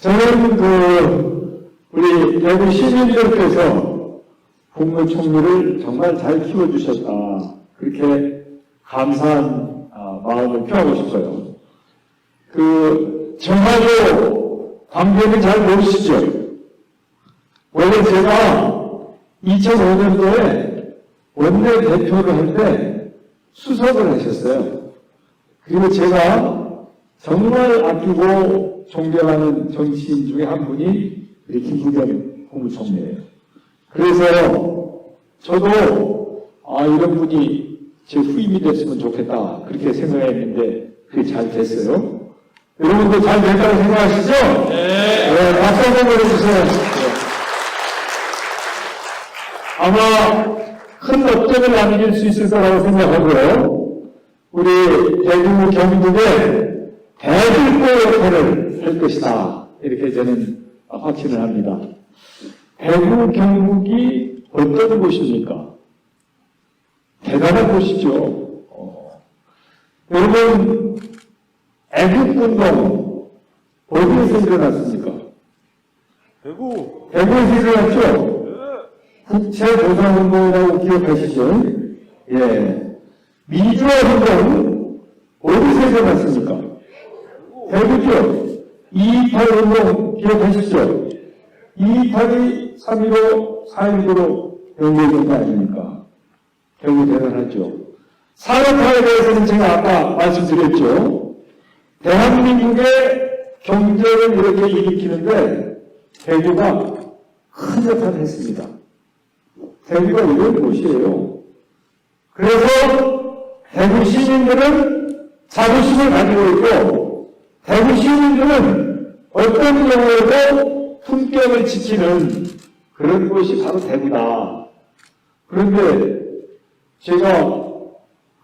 저는 그 우리 대구 시민들께서 국무총리를 정말 잘 키워주셨다. 그렇게 감사한 아, 마음을 표하고 싶어요. 그 정말로 광교는 잘 모르시죠? 원래 제가 2005년도에 원내 대표를 할 때 수석을 하셨어요. 그리고 제가 정말 아끼고 존경하는 정치인 중에 한 분이 우리 김부겸 국무총리예요. 그래서 저도 아 이런 분이 제 후임이 됐으면 좋겠다 그렇게 생각했는데 그게 잘 됐어요. 여러분도 잘 됐다고 생각하시죠? 네. 박수 한번 보내주세요. 네. 아마 큰 업적을 남길 수 있을 거라고 생각하고요. 우리 대구 경북에 대들보 역할을 할 것이다. 이렇게 저는 확신을 합니다. 대구 경북이 어떤 곳입니까? 대단한 곳이죠. 어. 여러분, 애국운동 어디에서 일어났습니까? 대구. 대구에서 일어났죠? 국채보상운동이라고 기억하시죠? 예. 미주화운동 어디서 일어났습니까? 대구죠? 228운동 기억하시죠? 228이 3.15, 4.19로 연결된 거 아닙니까? 대구 대단하죠. 산업화에 대해서는 제가 아까 말씀드렸죠. 대한민국의 경제를 이렇게 일으키는데 대구가 큰 역할을 했습니다. 대구가 이런 곳이에요. 그래서 대구 시민들은 자부심을 가지고 있고 대구 시민들은 어떤 경우에도 품격을 지키는 그런 곳이 바로 대구다. 그런데 제가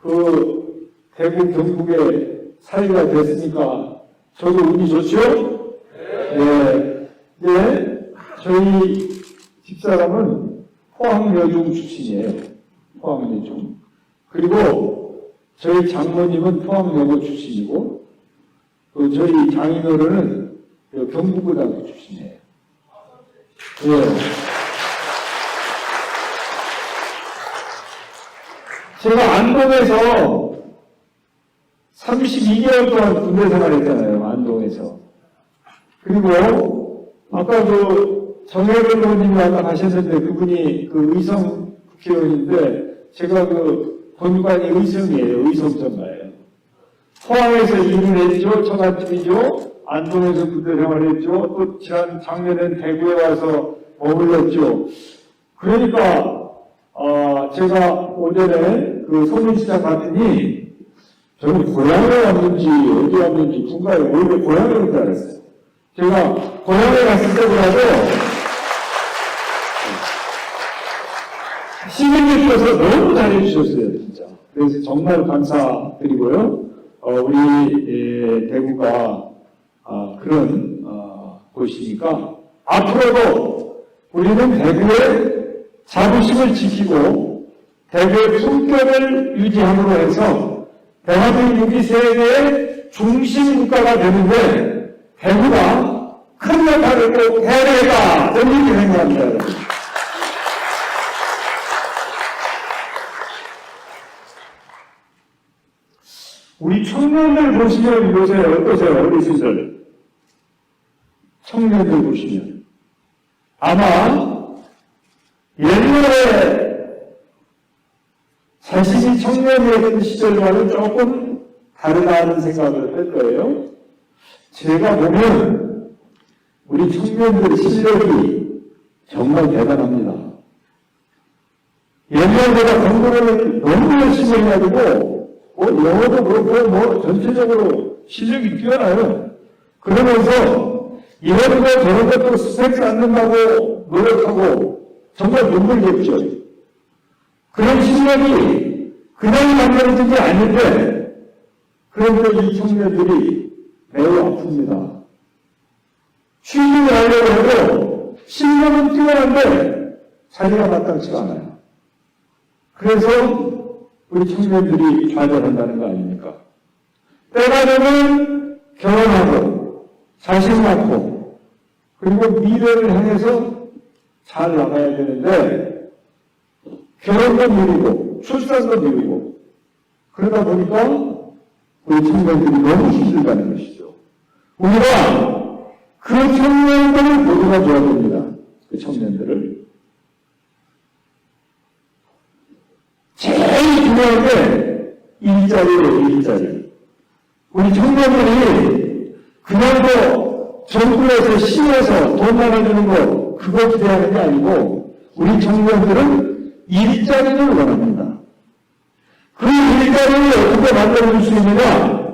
그 대구 경북에 살기가 됐으니까 저도 운이 좋죠? 네. 네. 저희 집사람은 포항여중 출신이에요. 포항여중. 그리고 저희 장모님은 포항여고 출신이고, 그 저희 장인어른은 그 경북고등학교 출신이에요. 예. 제가 안동에서 32개월 동안 군대 생활했잖아요, 안동에서. 그리고 아까 그 정혜근 의원님이 아까 가셨는데 그분이 그 의성 국회의원인데 제가 그 본관이 의성이에요, 의성전가예요. 포항에서 일을 했죠, 처갓집이죠. 안동에서 군대 생활했죠. 또 지난 작년엔 대구에 와서 머물렀죠. 그러니까 어, 제가 오전에 그 소문시장 갔더니 저는 고향에 왔는지 어디 왔는지 분가에 원래 고향에 온줄 알았어요. 제가 고향에 갔을 때보다도 시민들께서 너무 잘해주셨어요, 진짜. 그래서 정말 감사드리고요. 어, 우리 예, 대구가 아, 그런 어, 곳이니까 앞으로도 우리는 대구의 자부심을 지키고 대구의 품격을 유지함으로 해서 대한민국이 세계의 중심 국가가 되는데 대구가 큰 역할을 꼭 해야 되겠다 저는 이렇게 생각합니다. 여러분. 우리 청년들 보시면 요새 어떠세요? 우리 시절 청년들 보시면 아마 옛날에 자신이 청년이었던 시절과는 조금 다르다는 생각을 할 거예요. 제가 보면 우리 청년들 실력이 정말 대단합니다. 옛날보다 공부를 너무 열심히 해가지고 뭐 영어도 그렇고 뭐 전체적으로 실력이 뛰어나요. 그러면서 이런 거 저런 것도 스펙 쌓는다고 노력하고 정말 눈물겠죠. 그런 실력이 그냥 만들어진 게 아닌데 그런데 이 청년들이 매우 아픕니다. 취직을 하려고 해도 실력은 뛰어난데 자리가 마땅치가 않아요. 그래서 우리 청년들이 좌절한다는 거 아닙니까? 때가 되면 결혼하고 자식 낳고 그리고 미래를 향해서 잘 나가야 되는데 결혼도 미루고 출산도 미루고 그러다 보니까 우리 청년들이 너무 힘들다는 것이죠. 우리가 그 청년들을 모두가 줘야 됩니다. 그 청년들을. 제일 중요한 게 일자리예요, 일자리. 우리 청년들이 그냥 뭐 정부에서 시에서 돈 나눠주는 거 그거 기대하는 게 아니고 우리 청년들은 일자리를 원합니다. 그 일자리를 어떻게 만들어줄 수 있느냐?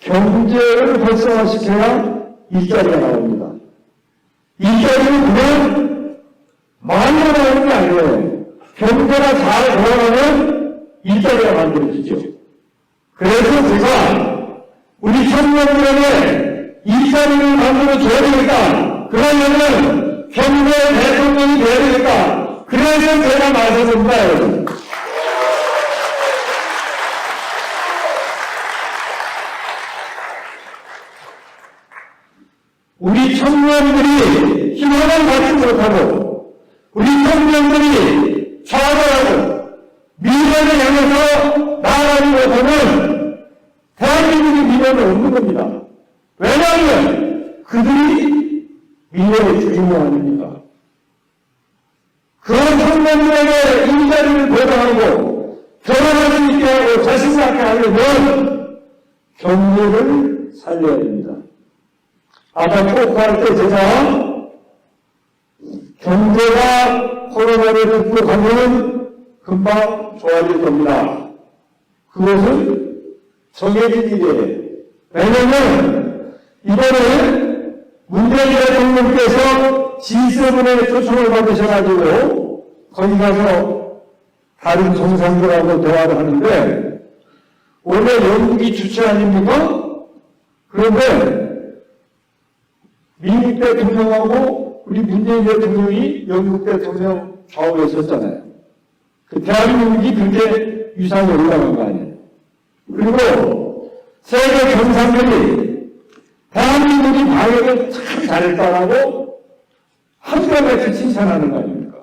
경제를 활성화시켜야 일자리가 나옵니다. 일자리는 그냥 많이 나오는 게 아니에요. 경제가 잘 돌아가면 일자리가 만들어지죠. 그래서 제가 우리 청년들에게 일자리를 만들어 줘야 되겠다. 그러려면 경제 대통령이 돼야 되겠다. 그래서 제가 나서봅니다, 여러분. 우리 청년들이 희망을 갖지 못하고 우리 청년들이 좌절하고 미래를 향해서 나아가지 못하면 대한민국의 미래는 없는 겁니다. 왜냐하면 그들이 미래의 주인공 아닙니까? 그런 청년들에게 일자리를 보장하고 결혼할 수 있게 하고 자신 갖게 하려면 경제를 살려야 됩니다. 아마 토크할 때 제가 경제가 코로나를 극복하면 금방 좋아질 겁니다. 그것은 정해진 일이에요. 왜냐면 이번에 문재인 대통령께서 G7의 초청을 받으셔가지고 거기 가서 다른 정상들하고 대화를 하는데 원래 영국이 주체 아닙니까? 그런데 미국 대통령하고 우리 문재인 대통령이 영국 대통령 좌우에 섰잖아요. 그 대한민국이 그렇게 유상에 올라간 거 아니에요. 그리고 세계 정상들이 대한민국이 방역을 참 잘했다라고 한편에서 칭찬하는 거 아닙니까?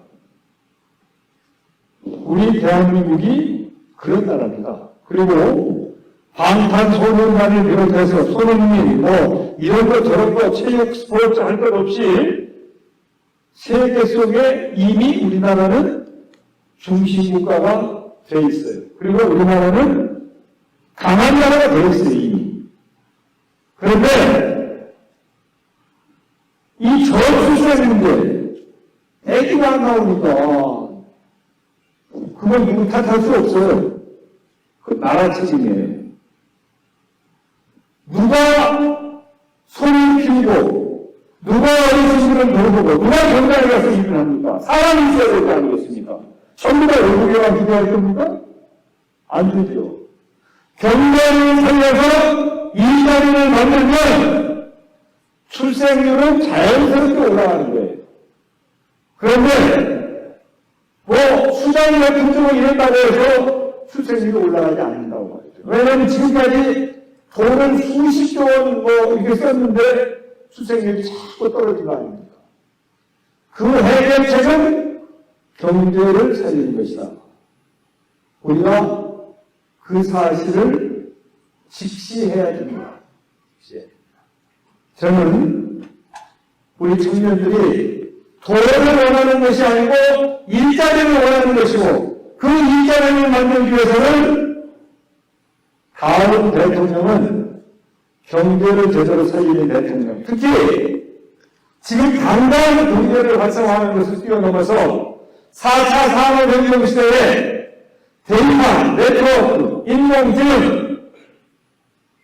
우리 대한민국이 그런 나라입니다. 그리고 방탄소년단을 비롯해서 손흥민 뭐 이런 거 저런 거 체육 스포츠 할 것 없이 세계 속에 이미 우리나라는 중심 국가가 돼 있어요. 그리고 우리나라는 강한 나라가 돼 있어요 이미. 그런데 이 저출생 문제 애기가 안 나오니까 그건 누구 탓할 수 없어요. 그 나라 책임이에요. 누가 손을 피우고 누가 어르신들을 돌보고 누가 경장에 가서 일을 합니까? 사람이 있어야 될 거 아니겠습니까? 전부 다 외국에만 기대할 겁니까? 안 되죠. 경제를 살려서 일자리를 만들면 출생률은 자연스럽게 올라가는 거예요. 그런데 뭐 수장 같은 쪽을 이랬다고 해서 출생률이 올라가지 않는다고 말이죠. 왜냐하면 지금까지 돈을 수십조 원 뭐 이렇게 썼는데 수생률이 자꾸 떨어진 거 아닙니까? 그 해결책은 경제를 살리는 것이다. 우리가 그 사실을 직시해야 됩니다. 저는 우리 청년들이 돈을 원하는 것이 아니고 일자리를 원하는 것이고 그 일자리를 만들기 위해서는 다음 대통령은 경제를 제대로 살리는 대통령. 특히 지금 당장 경제를 활성화하는 것을 뛰어넘어서 4차 산업혁명 시대에 데이터, 네트워크, 인공지능,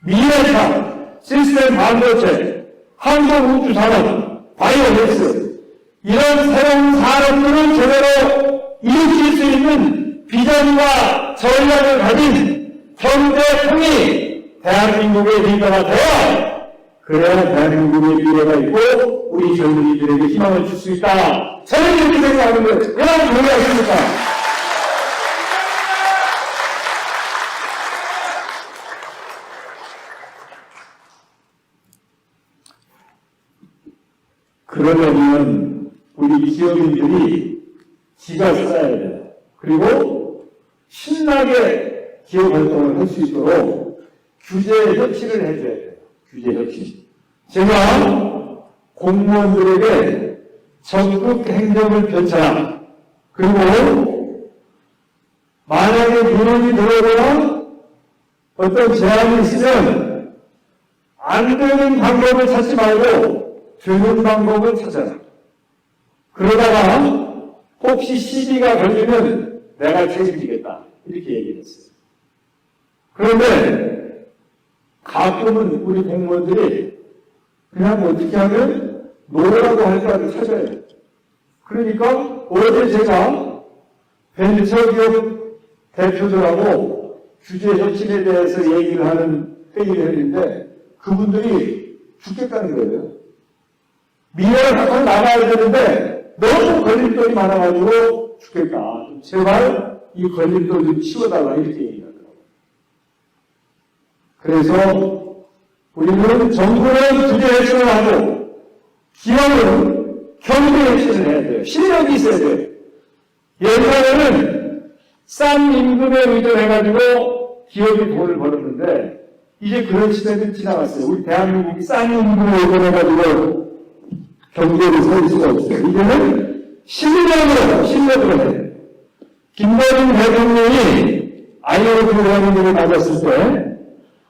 미래차, 시스템 반도체, 항공우주산업, 바이오맥스 이런 새로운 산업들을 제대로 일으킬 수 있는 비전과 전략을 가진 경제통이 대한민국의 리더가 되어 그래야 대한민국의 미래가 있고 우리 젊은이들에게 희망을 줄 수 있다. 저는 이렇게 생각하는데 여러분 동의하십니까? 그러려면 우리 기업인들이 지가 써야 돼요. 그리고 신나게 기업 활동을 할 수 있도록 규제 혁신을 해줘야 돼요. 규제 혁신. 제가 공무원들에게 적극 행정을 펼쳐라. 그리고 만약에 민원이 들어오거나 어떤 제한이 있으면 안 되는 방법을 찾지 말고 되는 방법을 찾아라. 그러다가 혹시 시비가 걸리면 내가 책임지겠다. 이렇게 얘기를 했어요. 그런데 가끔은 우리 공무원들이 그냥 어떻게 하면 노라고 할까를 찾아야 돼요. 그러니까 어제 제가 벤처기업 대표들하고 규제 혁신에 대해서 얘기를 하는 회의를 했는데 그분들이 죽겠다는 거예요. 미래를 갖고 나가야 되는데 너무 걸림돌이 많아가지고 죽겠다. 좀 제발 이 걸림돌 좀 치워달라 이렇게 얘기하더라고요. 그래서 우리는 정부는 규제 혁신을 하고 기업은 경제 혁신을 해야 돼요. 실력이 있어야 돼요. 옛날에는 싼 임금에 의존해가지고 기업이 돈을 벌었는데 이제 그런 시대는 지나갔어요. 우리 대한민국이 싼 임금에 의존해가지고 경제를 살 수가 없어요. 이제는 실력으로, 실력으로 해야 돼요. 김대중 대통령이 IMF 회원님을 맞았을 때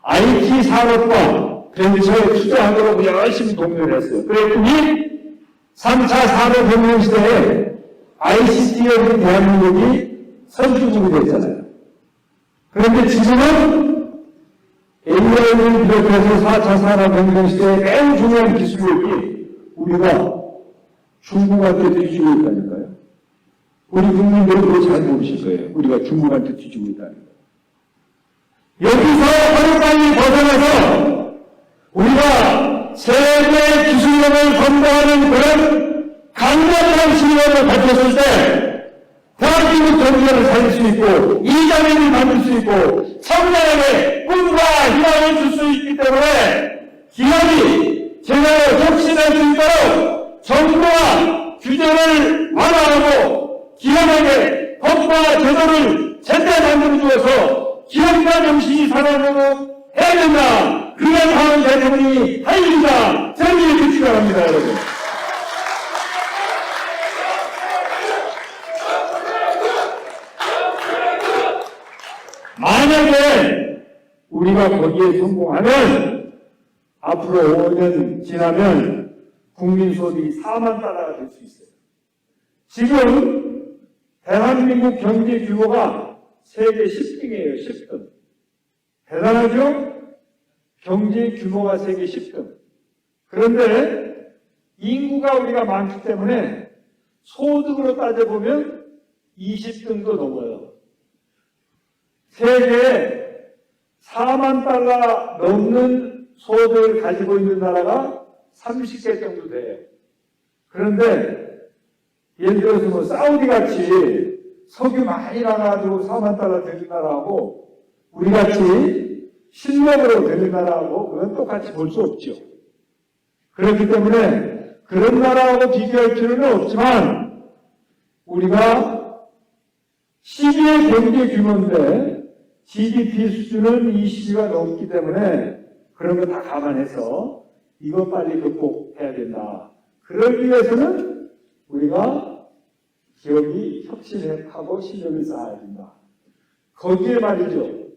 IT 산업과 벤처에 투자하도록 열심히 독려를 했어요. 그랬더니 3차 산업혁명 시대에 ICT에 대한민국이 선주국이 됐잖아요. 그런데 지금은 AI를 비롯해서 4차 산업혁명 시대에 매우 중요한 기술력이 우리가 중국한테 뒤지고 있다니까요. 우리 국민들은 그거 잘 모르실 거예요. 우리가 중국한테 뒤지고 있다는 거. 여기서 하루빨리 벗어나서 우리가 세계 기술력을 선도하는 그런 강력한 실력을 갖췄을 때 대한민국 경제를 살릴 수 있고 이자민을 만들 수 있고 청년에게 꿈과 희망을 줄 수 있기 때문에 기업이 제대로 혁신할 수 있도록 정부와 규제를 완화하고 기업에게 법과 제도를 제때 만들어 주어서 기업가 정신이 살아나도록 해야 된다. 그걸 하는 대통령이 할 일이다. 저는 이렇게 주장합니다, 여러분. 만약에 우리가 거기에 성공하면 앞으로 5년 지나면 국민 소득이 4만 달러가 될 수 있어요. 지금 대한민국 경제 규모가 세계 10등이에요, 10등. 대단하죠? 경제 규모가 세계 10등. 그런데 인구가 우리가 많기 때문에 소득으로 따져보면 20등도 넘어요. 세계에 4만 달러 넘는 소득을 가지고 있는 나라가 30개 정도 돼요. 그런데 예를 들어서 뭐 사우디 같이 석유 많이 나가지고 4만 달러 되는 나라하고 우리 같이 실력으로 되는 나라하고 그건 똑같이 볼 수 없죠. 그렇기 때문에 그런 나라하고 비교할 필요는 없지만 우리가 12의 경제 규모인데 GDP 수준은 20위가 넘기 때문에 그런 거 다 감안해서 이거 빨리 극복해야 된다. 그러기 위해서는 우리가 기업이 혁신하고 실력을 쌓아야 된다. 거기에 말이죠.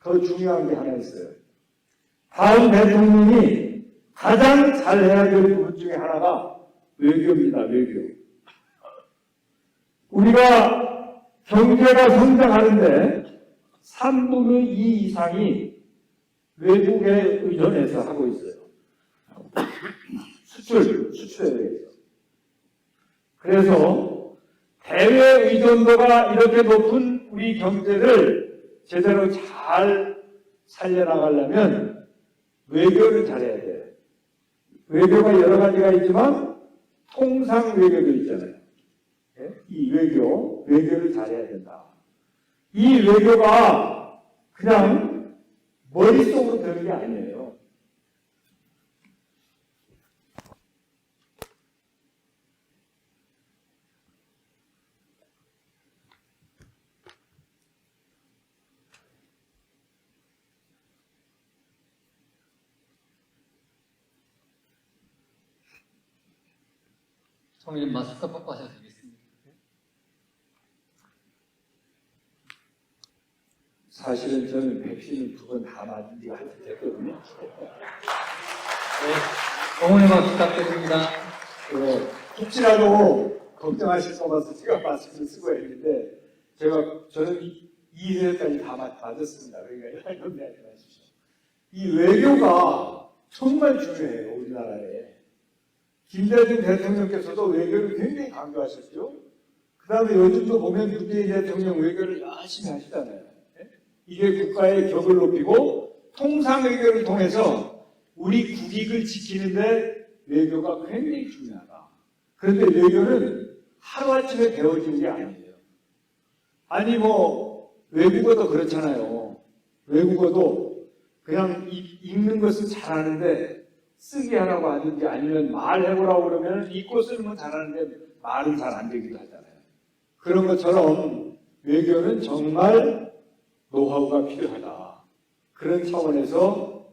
더 중요한 게 하나 있어요. 다음 대통령이 가장 잘해야 될 부분 중에 하나가 외교입니다. 외교. 우리가 경제가 성장하는데 3분의 2 이상이 외국에 의존해서 하고 있어요. 수출, 수출에 대해서. 그래서 대외 의존도가 이렇게 높은 우리 경제를 제대로 잘 살려나가려면 외교를 잘해야 돼요. 외교가 여러 가지가 있지만 통상 외교도 있잖아요. 예? 이 외교, 외교를 잘해야 된다. 이 외교가 그냥 머릿속으로 되는 게 아니에요. 성님 마스크 벗고 하셔도 되겠습니다. 사실은 저는 백신을 두 번 다 맞은 지가 한참 됐거든요. 네, 어머니 박수 부탁드립니다. 그 혹시라도 걱정하실 것 같아서 제가 마스크를 쓰고 했는데 제가 저는 이, 이 회까지 다 맞, 맞았습니다. 그러니까 이런 염려하지 마십시오. 이 외교가 정말 중요해요 우리나라에. 김대중 대통령께서도 외교를 굉장히 강조하셨죠. 그 다음에 요즘도 보면 문재인 대통령 외교를 열심히 하시잖아요. 예? 이게 국가의 격을 높이고 통상 외교를 통해서 우리 국익을 지키는데 외교가 굉장히 중요하다. 그런데 외교는 하루아침에 배워지는 게 아니에요. 아니 뭐 외국어도 그렇잖아요. 외국어도 그냥 이- 읽는 것은 잘하는데 쓰기 하라고 하든지 아니면 말해보라고 그러면 읽고 쓰는 건 잘하는데 말은 잘 안 되기도 하잖아요. 그런 것처럼 외교는 정말 노하우가 필요하다. 그런 차원에서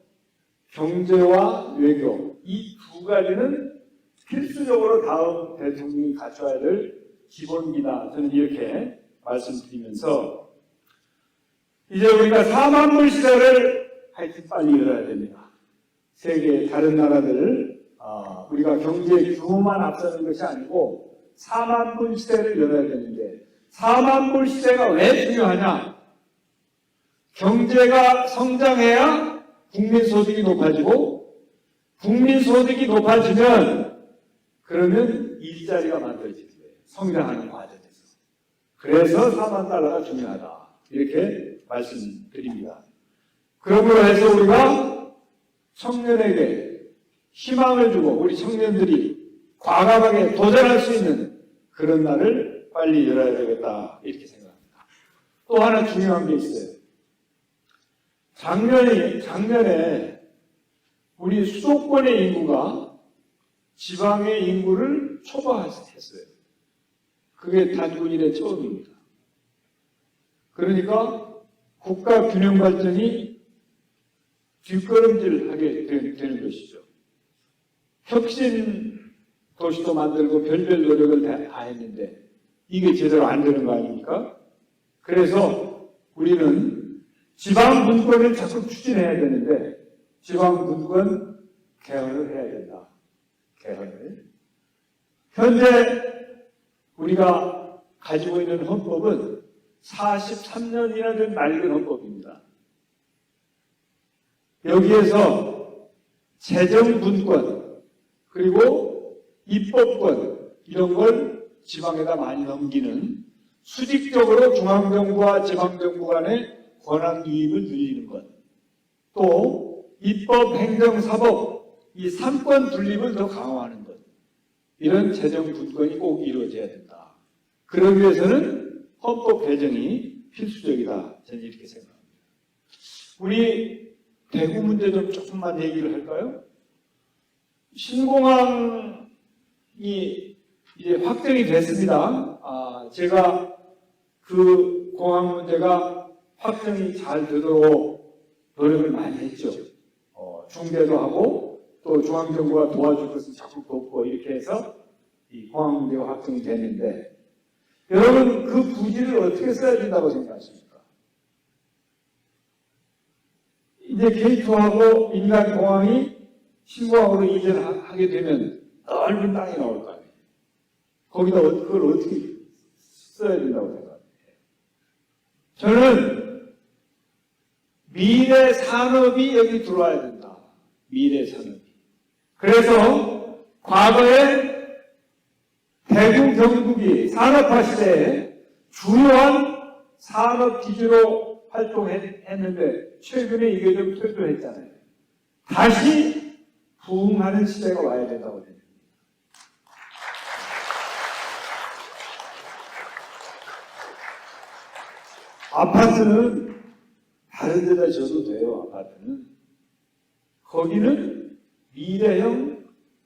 경제와 외교 이 두 가지는 필수적으로 다음 대통령이 갖춰야 될 기본기다. 저는 이렇게 말씀드리면서 이제 우리가 4만불 시대를 하여튼 빨리 열어야 됩니다. 세계 다른 나라들 아, 우리가 경제 규모만 앞서는 것이 아니고 4만 불 시대를 열어야 되는데 4만 불 시대가 왜 중요하냐? 경제가 성장해야 국민 소득이 높아지고 국민 소득이 높아지면 그러면 일자리가 만들어지는 거예요. 성장하는 과정에서. 그래서 4만 달러가 중요하다. 이렇게 말씀드립니다. 그러므로 해서 우리가 청년에게 희망을 주고 우리 청년들이 과감하게 도전할 수 있는 그런 날을 빨리 열어야 되겠다. 이렇게 생각합니다. 또 하나 중요한 게 있어요. 작년에, 작년에 우리 수도권의 인구가 지방의 인구를 초과했어요. 그게 단군 이래 처음입니다. 그러니까 국가 균형 발전이 뒷걸음질 하게 되 는 것이죠. 혁신 도시도 만들고 별별 노력을 다- 다 했는데 이게 제대로 안 되는 거 아닙니까? 그래서 우리는 지방 분권을 자꾸 추진해야 되는데 지방 분권 개헌을 해야 된다. 개헌을. 현재 우리가 가지고 있는 헌법은 43년이나 된 낡은 헌법입니다. 여기에서 재정 분권 그리고 입법권 이런 걸 지방에다 많이 넘기는 수직적으로 중앙정부와 지방정부 간의 권한 유입을 늘리는 것. 또 입법, 행정, 사법 이 삼권 분립을 더 강화하는 것. 이런 재정 분권이 꼭 이루어져야 된다. 그러기 위해서는 헌법 개정이 필수적이다. 저는 이렇게 생각합니다. 우리 대구 문제 좀 조금만 얘기를 할까요? 신공항이 이제 확정이 됐습니다. 아, 제가 그 공항 문제가 확정이 잘 되도록 노력을 많이 했죠. 어, 중대도 하고 또 중앙정부가 도와줄 것을 자꾸 돕고 이렇게 해서 이 공항 문제가 확정이 됐는데 여러분 그 부지를 어떻게 써야 된다고 생각하십니까? 이제 K2하고 인간 공항이 신공항으로 이전하게 되면 넓은 땅이 나올 거 아니에요. 거기다 어- 그걸 어떻게 써야 된다고 생각합니다. 저는 미래 산업이 여기 들어와야 된다. 미래 산업이. 그래서 과거에 대구 경북이 산업화 시대에 주요한 산업 기지로 활동했는데 최근에 이게 좀 퇴조했잖아요. 다시 부흥하는 시대가 와야 된다고 생각합니다. 아파트는 다른 데다 줘도 돼요, 아파트는. 거기는 미래형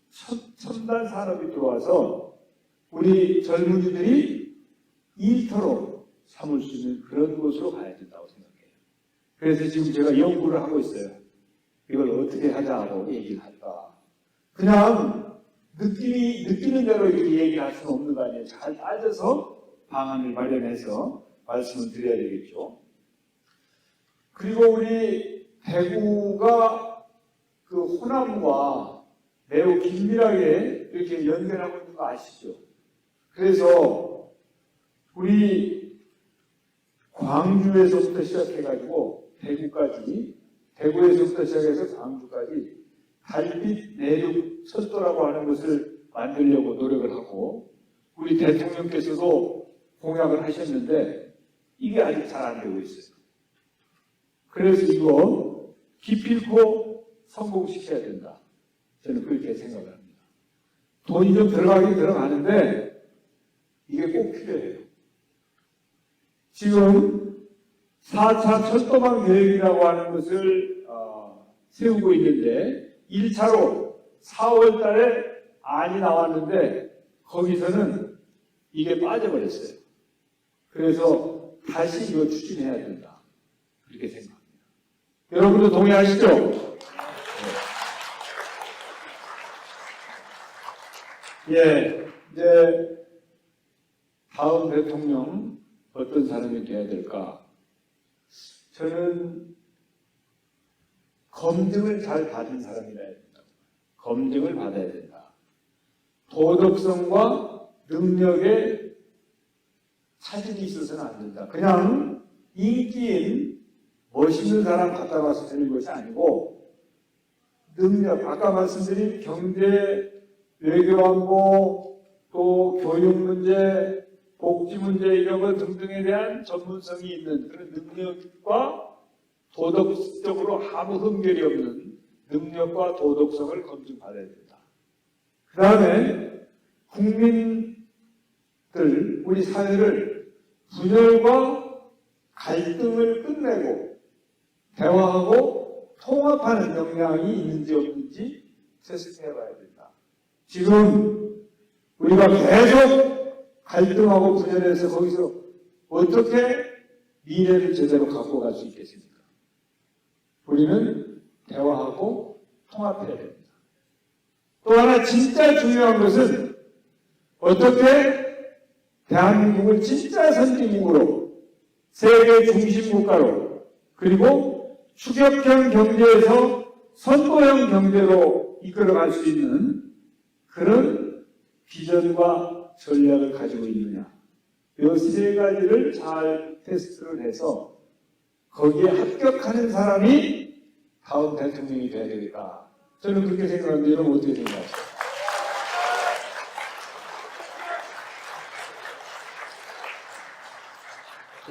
첨, 첨단 산업이 들어와서 우리 젊은이들이 일터로 삼을 수 있는 그런 곳으로 가야 된다고. 그래서 지금 제가 연구를 하고 있어요. 이걸 어떻게 하자고 얘기를 할까. 그냥 느낌이, 느끼는 대로 이렇게 얘기할 수는 없는 거 아니에요. 잘 따져서 방안을 마련해서 말씀을 드려야 되겠죠. 그리고 우리 대구가 그 호남과 매우 긴밀하게 이렇게 연결하고 있는 거 아시죠? 그래서 우리 광주에서부터 시작해가지고 대구까지, 대구에서부터 시작해서 광주까지 달빛 내륙 철도라고 하는 것을 만들려고 노력을 하고 우리 대통령께서도 공약을 하셨는데 이게 아직 잘 안 되고 있어요. 그래서 이거 기필코 성공시켜야 된다. 저는 그렇게 생각을 합니다. 돈이 좀 들어가긴 들어가는데 이게 꼭 필요해요. 지금 4차 철도망 계획이라고 하는 것을 어, 세우고 있는데 1차로 4월 달에 안이 나왔는데 거기서는 이게 빠져버렸어요. 그래서 다시 이거 추진해야 된다. 그렇게 생각합니다. 여러분도 동의하시죠? 네. 예, 이제 다음 대통령 어떤 사람이 돼야 될까? 저는 검증을 잘 받은 사람이라 해야 된다. 검증을 받아야 된다. 도덕성과 능력에 차질이 있어서는 안 된다. 그냥 인기인 멋있는 사람 갖다 와서 되는 것이 아니고 능력, 아까 말씀드린 경제, 외교안보, 또 교육 문제, 복지 문제 이런 것 등등에 대한 전문성이 있는 그런 능력과 도덕적으로 아무 흠결이 없는 능력과 도덕성을 검증받아야 된다. 그 다음에 국민들, 우리 사회를 분열과 갈등을 끝내고 대화하고 통합하는 역량이 있는지 없는지 테스트해 봐야 된다. 지금 우리가 계속 갈등하고 분열해서 거기서 어떻게 미래를 제대로 갖고 갈 수 있겠습니까? 우리는 대화하고 통합해야 됩니다. 또 하나 진짜 중요한 것은 어떻게 대한민국을 진짜 선진국으로 세계 중심 국가로 그리고 추격형 경제에서 선도형 경제로 이끌어갈 수 있는 그런 비전과 전략을 가지고 있느냐. 이 세 가지를 잘 테스트를 해서 거기에 합격하는 사람이 다음 대통령이 돼야 되겠다. 저는 그렇게 생각하는데 여러분 어떻게 생각하세요?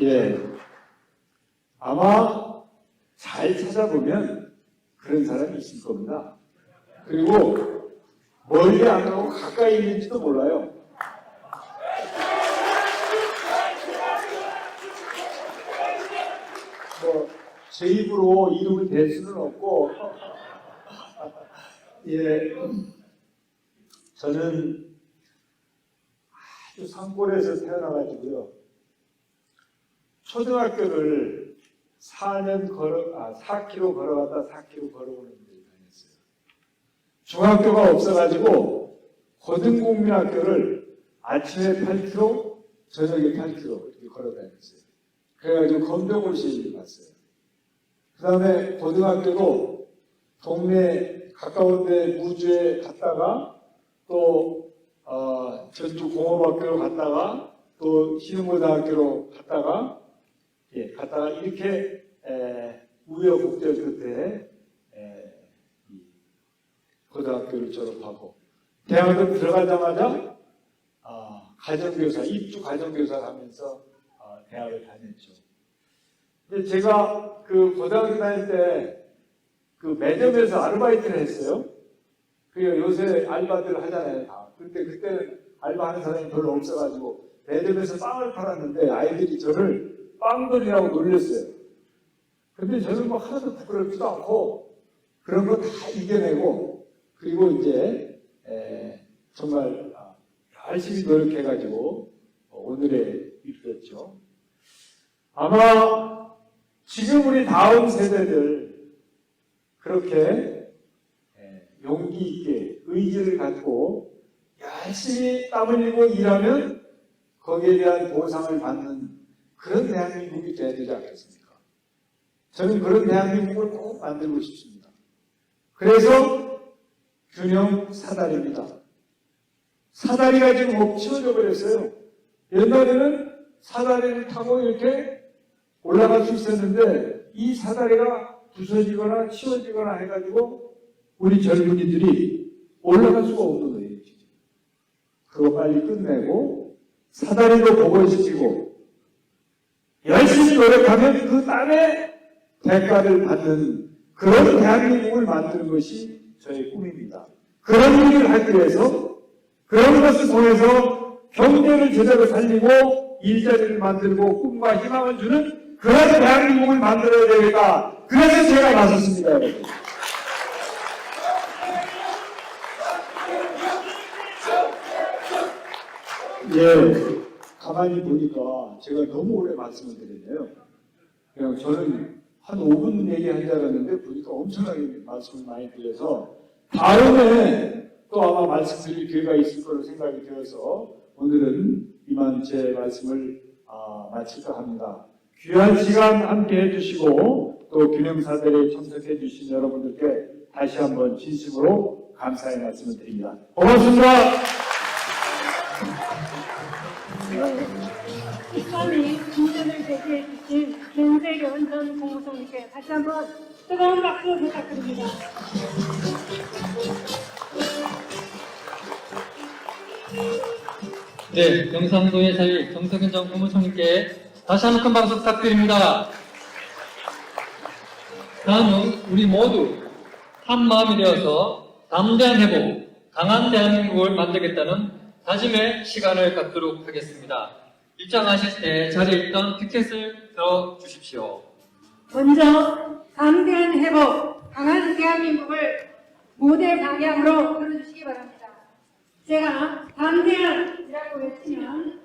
예. 아마 잘 찾아보면 그런 사람이 있을 겁니다. 그리고 멀리 안 가고 가까이 있는지도 몰라요. 뭐, 제 입으로 이름을 댈 수는 없고, 예. 저는 아주 산골에서 태어나가지고요. 초등학교를 4년 걸어, 아, 4km 걸어갔다 4km 걸어오는 데 다녔어요. 중학교가 없어가지고 고등국민학교를 아침에 8km, 저녁에 8km 이렇게 걸어 다녔어요. 그래가지고 검정고시를 갔어요. 그 다음에 고등학교도 동네 가까운 데 무주에 갔다가 또 어, 전주 공업학교로 갔다가 또 신흥고등학교로 갔다가 예, 갔다가 이렇게 에, 우여곡절 끝에 에, 이 고등학교를 졸업하고 대학을 들어가자마자 아, 가정교사 입주 가정교사를 하면서 아, 대학을 다녔죠. 제가 그 고등학교 다닐 때 그 매점에서 아르바이트를 했어요. 그 요새 알바들 하잖아요. 다. 근데 그때는 알바하는 사람이 별로 없어가지고 매점에서 빵을 팔았는데 아이들이 저를 빵돌이라고 놀렸어요. 근데 저는 뭐 하나도 부끄럽지도 않고 그런 거 다 이겨내고 그리고 이제 에, 정말 아, 열심히 노력해가지고 오늘에 이르렀죠. 아마 지금 우리 다음 세대들 그렇게 에, 용기 있게 의지를 갖고 열심히 땀 흘리고 일하면 거기에 대한 보상을 받는 그런 대한민국이 돼야 되지 않겠습니까? 저는 그런 대한민국을 꼭 만들고 싶습니다. 그래서 균형 사다리입니다. 사다리가 지금 엎치워져 버렸어요. 옛날에는 사다리를 타고 이렇게 올라갈 수 있었는데 이 사다리가 부서지거나 치워지거나 해가지고 우리 젊은이들이 올라갈 수가 없는 거예요. 그거 빨리 끝내고 사다리도 버거지고 열심히 노력하면 그 땀의 대가를 받는 그런 대한민국을 만드는 것이 저의 꿈입니다. 그런 일을 하기 위해서 그런 것을 통해서 경제를 제대로 살리고 일자리를 만들고 꿈과 희망을 주는 그런 대한민국을 만들어야 되겠다. 그래서 제가 나섰습니다, 여러분. 예, 가만히 보니까 제가 너무 오래 말씀을 드렸네요. 그냥 저는 한 5분 얘기한 줄 알았는데 보니까 엄청나게 말씀을 많이 드려서 다음에 또 아마 말씀드릴 기회가 있을 거로 생각이 되어서 오늘은 이만 제 말씀을 아, 마칠까 합니다. 귀한 시간 함께 해주시고 또 균형사들에 참석해 주신 여러분들께 다시 한번 진심으로 감사의 말씀을 드립니다. 고맙습니다. 이번에 문제를 제기해 주신 김세견 전 국무총리께 다시 한번 뜨거운 박수 부탁드립니다. 네, 경상도의 사위 정석현 전 국무총리께 다시 한번 큰 박수 부탁드립니다. 다음은 우리 모두 한 마음이 되어서 담대한 회복, 강한 대한민국을 만들겠다는 다짐의 시간을 갖도록 하겠습니다. 입장하실 때 자리에 있던 티켓을 들어 주십시오. 먼저 담대한 회복, 강한 대한민국을 모델 방향으로 들어주시기 바랍니다. 제가 담대한이라고 외치면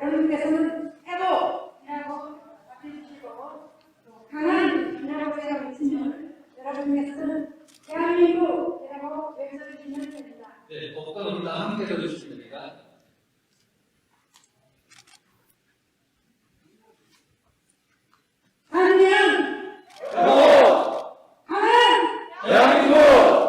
여러분께서는 맞춰주시고 또 강한이라고 제가 외치면 여러분께서는 대한민국이라고 외쳐주시면 됩니다. 네, 복권은 다 함께 들어주시면 됩니다. 강한 강한 대한민국!